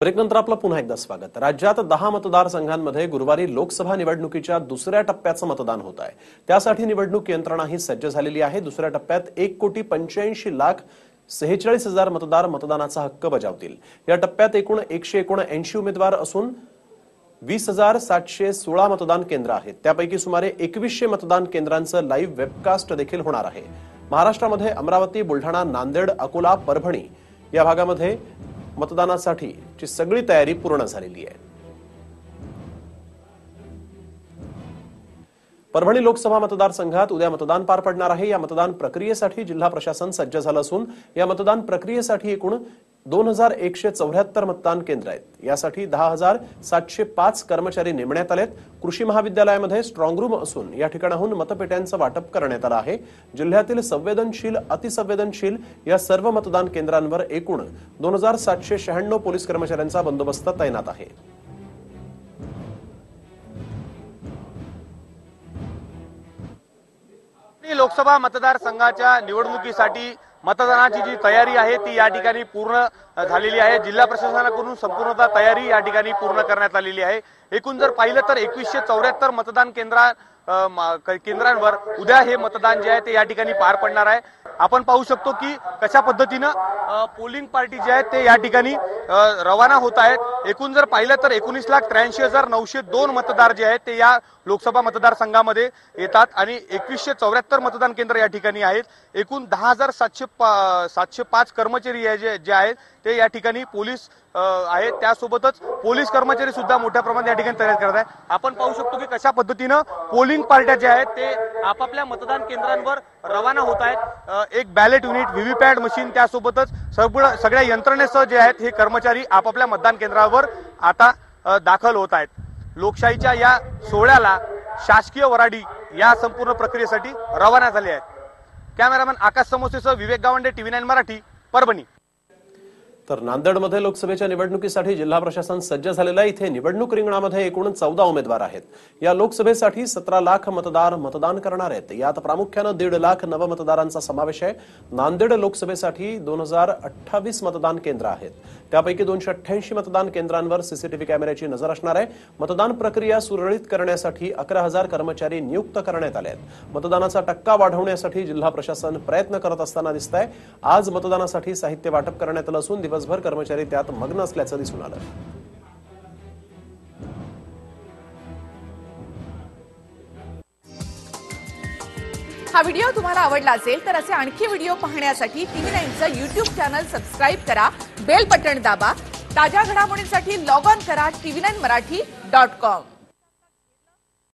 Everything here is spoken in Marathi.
ब्रेकनंतर आपलं पुन्हा एकदा स्वागत. राज्यात दहा मतदारसंघांमध्ये गुरुवारी लोकसभा निवडणुकीच्या दुसऱ्या टप्प्याचं मतदान होत आहे. त्यासाठी निवडणूक यंत्रणाही सज्ज झालेली आहे. दुसऱ्या टप्प्यात एक कोटी पंच्याऐंशी लाख सेहेचाळीस हजार मतदार मतदानाचा हक्क बजावतील. या टप्प्यात एकूण एकशे एकोणऐंशी उमेदवार असून वीस हजार सातशे सोळा मतदान केंद्र आहेत. त्यापैकी सुमारे एकवीसशे मतदान केंद्रांचं लाईव्ह वेबकास्ट देखील होणार आहे. महाराष्ट्रामध्ये अमरावती बुलढाणा नांदेड अकोला परभणी या भागामध्ये मतदानासाठीची सगळी तयारी पूर्ण झालेली आहे. परभणी लोकसभा मतदारसंघात उद्या मतदान पार पडणार आहे. या मतदान प्रक्रियेसाठी जिल्हा प्रशासन सज्ज झालं असून या मतदान प्रक्रियेसाठी एकूण दोन हजार एकशे चौऱ्याहत्तर मतदान केंद्र आहेत. यासाठी दहा हजार सातशे पाच कर्मचारी नेमण्यात आलेत. कृषी महाविद्यालयामध्ये स्ट्रॉंग रूम असून या ठिकाणाहून मतपेट्यांचं वाटप करण्यात आलं आहे. जिल्ह्यातील संवेदनशील अतिसंवेदनशील या सर्व मतदान केंद्रांवर एकूण दोन हजार सातशे शहाण्णव पोलीस कर्मचाऱ्यांचा बंदोबस्त तैनात आहे. लोकसभा मतदारसंघाच्या निवडणुकीसाठी मतदानाची जी तयारी आहे ती या ठिकाणी पूर्ण झालेली आहे. जिल्हा प्रशासनाकडून संपूर्णतः तयारी या ठिकाणी पूर्ण करण्यात आलेली आहे. एकूण जर पाहिलं तर एकवीसशे चौऱ्याहत्तर मतदान केंद्रा केंद्रांवर उद्या हे मतदान जे आहे ते या ठिकाणी पार पडणार आहे. आपण पाहू शकतो की कशा पद्धतीनं पोलिंग पार्टी जे आहेत ते या ठिकाणी रवाना होत आहेत. एकूण जर पाहिलं तर एकोणीस लाख त्र्याऐंशी हजार नऊशे दोन मतदार जे आहेत ते या लोकसभा मतदारसंघामध्ये येतात आणि एकवीसशे चौऱ्याहत्तर मतदान केंद्र या ठिकाणी आहेत. एकूण दहा हजार सातशे पा- सातशे पाच कर्मचारी जे जे आहेत ते या ठिकाणी पोलीस आहेत. त्यासोबतच पोलीस कर्मचारी सुद्धा मोठ्या प्रमाणात या ठिकाणी तयार करत आहे आपण पाहू शकतो की कशा पद्धतीनं पोलिंग पार्ट्या ज्या आहेत ते आपापल्या मतदान केंद्रांवर रवाना होत आहेत. एक बॅलेट युनिट व्हीव्हीपॅट मशीन त्यासोबतच सगळं सगळ्या यंत्रणेसह जे आहेत हे कर्मचारी आपापल्या मतदान केंद्रावर आता दाखल होत आहेत. लोकशाहीच्या या सोहळ्याला शासकीय वराडी या संपूर्ण प्रक्रियेसाठी रवाना झाले आहेत. कॅमेरामॅन आकाश समोसेसह विवेक गावंडे टीव्ही नाईन मराठी परभणी. तर नांदेडमध्ये लोकसभेच्या निवडणुकीसाठी जिल्हा प्रशासन सज्ज झालेलं आहे. इथे निवडणूक रिंगणामध्ये एकूण चौदा उमेदवार आहेत. या लोकसभेसाठी सतरा लाख मतदार मतदान करणार आहेत. यात प्रामुख्यानं दीड लाख नवमतदारांचा समावेश आहे. नांदेड लोकसभेसाठी दोन हजार अठ्ठावीस मतदान केंद्र आहेत. त्यापैकी दोनशे अठ्ठ्याऐंशी मतदान केंद्रांवर सीसीटीव्ही कॅमेऱ्याची नजर असणार आहे. मतदान प्रक्रिया सुरळीत करण्यासाठी अकरा हजार कर्मचारी नियुक्त करण्यात आले आहेत. मतदानाचा टक्का वाढवण्यासाठी जिल्हा प्रशासन प्रयत्न करत असताना दिसत आहे आज मतदानासाठी साहित्य वाटप करण्यात आलं असून दिवसभर कर्मचारी त्यात मग्न असल्याचं दिसून आलं. हा व्हिडिओ तुम्हाला आवडला असेल तर असे आणखी व्हिडिओ पाहण्यासाठी टीव्ही नाईनचं युट्यूब चॅनल सबस्क्राईब करा बेल बटन दाबा ताज्या घडामोडींसाठी लॉग ऑन करा TV nine Marathi dot com.